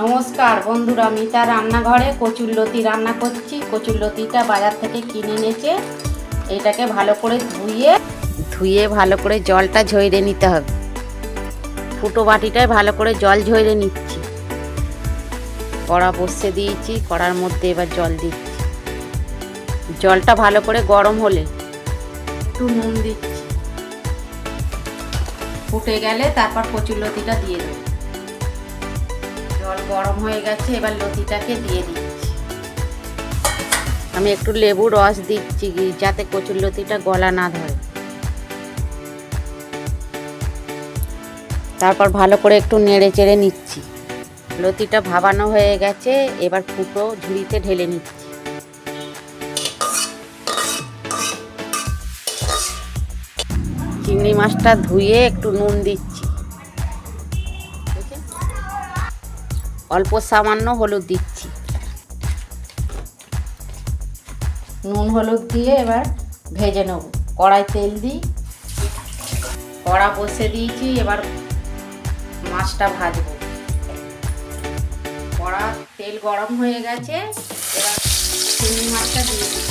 নমস্কার বন্ধুরা, মিতা রান্নাঘরে কচুরলতি রান্না করছি। কচুরলতিটা বাজার থেকে কিনে এনেছে। এটাকে ভালো করে ধুয়ে ধুয়ে ভালো করে জলটা ঝরিয়ে নিতে হবে। ফুটো বাটিটায় ভালো করে জল ঝরিয়ে নিচ্ছি। কড়া বসে দিয়েছি, কড়ার মধ্যে এবার জল দিচ্ছি। জলটা ভালো করে গরম হলে একটু নুন দিচ্ছি। ফুটে গেলে তারপর কচুরলতিটা দিয়ে দেবো। গরম হয়ে গেছে, এবার লতিটাকে দিয়ে দিচ্ছি। আমি একটু লেবু রস দিচ্ছি যাতে কচুর লতিটা গলা না ধরে। তারপর ভালো করে একটু নেড়ে চেড়ে নিচ্ছি। লতিটা ভাবানো হয়ে গেছে, এবার ফুটো ঝুড়িতে ঢেলে নিচ্ছি। চিংড়ি মাছটা ধুয়ে একটু নুন দিচ্ছি। অল্প সামান্য হলুদ দিচ্ছি। নুন হলুদ দিয়ে এবার ভেজে নেব। কড়াই তেল দিই। কড়া বসে দিয়েছি, এবার মাছটা ভাজবো। কড়া তেল গরম হয়ে গেছে, এবার চিংড়ি মাছটা দিয়ে দিই।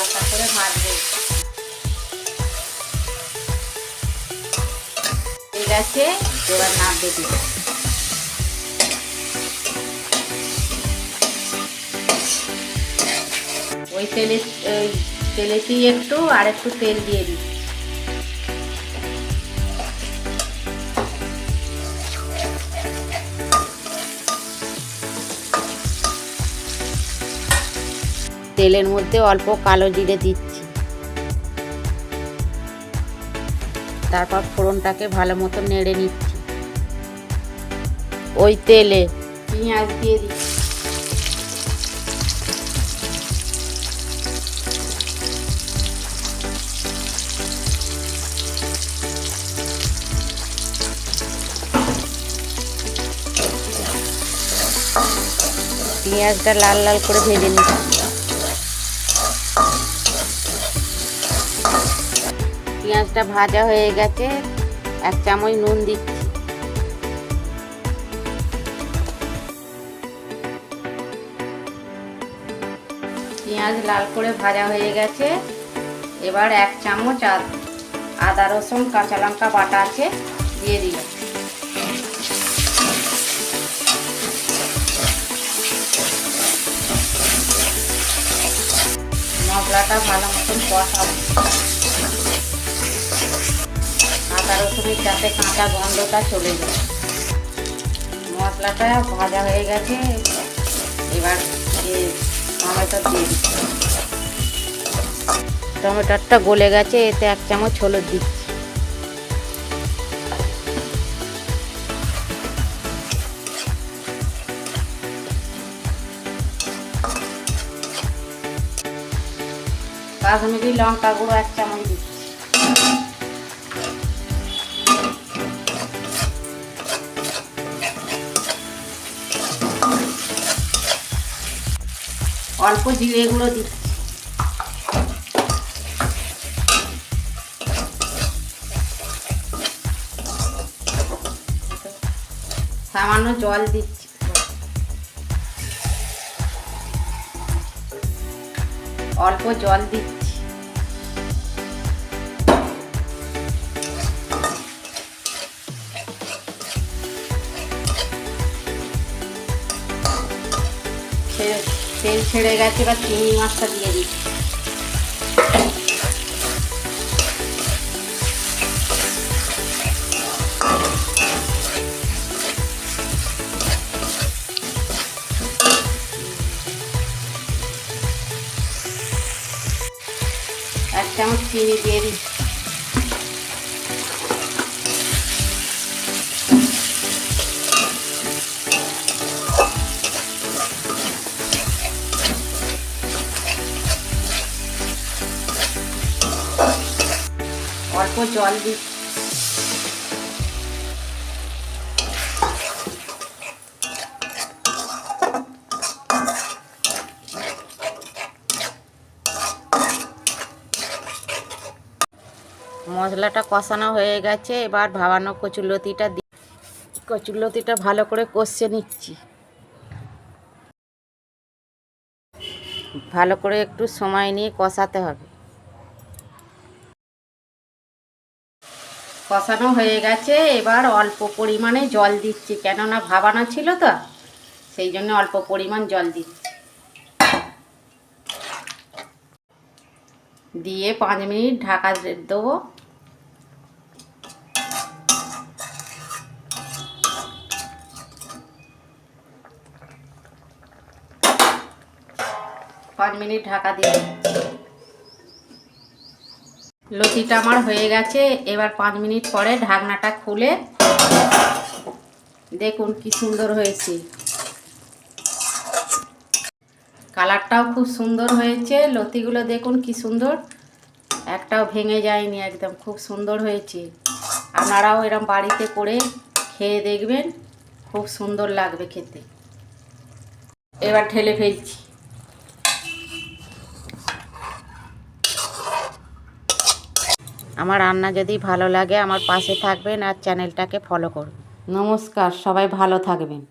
হালকা করে মারবে ঠিক আছে, এবার নামবে দিব। ওই তেলে তেলেতেই একটু আর একটু তেল দিয়ে দিই তেলের মধ্যে অল্প কালো জিরে দিচ্ছি। তারপর ফোড়নটাকে ভালো মতো নেড়ে নিচ্ছি। ওই তেলে পেঁয়াজ দিয়ে দিচ্ছি। পেঁয়াজটা লাল লাল করে ভেজে নিচ্ছি। পেঁয়াজটা ভাজা হয়ে গেছে, এক চামচ নুন দিচ্ছি। পেঁয়াজ লাল করে ভাজা হয়ে গেছে, এবার এক চামচ আদ- রসুন, কাঁচা লঙ্কা বাটা আছে, দিয়ে দিলাম। মশলাটা ভালো মতন কষাবো। আদা রসুনের যাতে কাঁচা গন্ধটা চলে যায়। মশলাটা ভাজা হয়ে গেছে, এবার টমেটো দিয়ে টমেটোটা গলে গেছে, এতে এক চামচ হলুদ দিচ্ছি। কাশ্মীরি লঙ্কা গুঁড়ো এক চামচ দিচ্ছি। অল্প জিরে গুঁড়ো দিচ্ছি। সামান্য জল দিচ্ছি। অল্প জল দিচ্ছি। ছেড়ে- তেল ছেড়ে গেছে এবার চিংড়ি মাছটা দিয়ে দিচ্ছি। এক চামচ চিনি দিয়ে দিচ্ছি। তারপর জল দিই। মশলাটা কষানো হয়ে গেছে, এবার ভাবানো কচুলতিটা দি কচুলতিটা ভালো করে কষে নিচ্ছি। ভালো করে একটু সময় নিয়ে কষাতে হবে। কষানো হয়ে গেছে। এবার অল্প পরিমাণে জল দিচ্ছি, কেননা ভাবানো ছিল তো, সেই জন্য অল্প পরিমাণ জল দিচ্ছি। দিয়ে পাঁচ মিনিট ঢাকা দেবো। পাঁচ মিনিট ঢাকা দিয়ে লতিটা আমার হয়ে গেছে। এবার পাঁচ মিনিট পরে ঢাকনাটা খুলে দেখুন কি সুন্দর হয়েছে। কালারটাও খুব সুন্দর হয়েছে। লতিগুলো দেখুন কি সুন্দর। একটাও ভেঙে যায়নি একদম, খুব সুন্দর হয়েছে। আপনারাও এরম বাড়িতে করে খেয়ে দেখবেন, খুব সুন্দর লাগবে খেতে। এবার ঢেলে ফেলছি। আমার রান্না যদি ভালো লাগে, আমার পাশে থাকবেন আর চ্যানেলটাকে ফলো করুন নমস্কার, সবাই ভালো থাকবেন।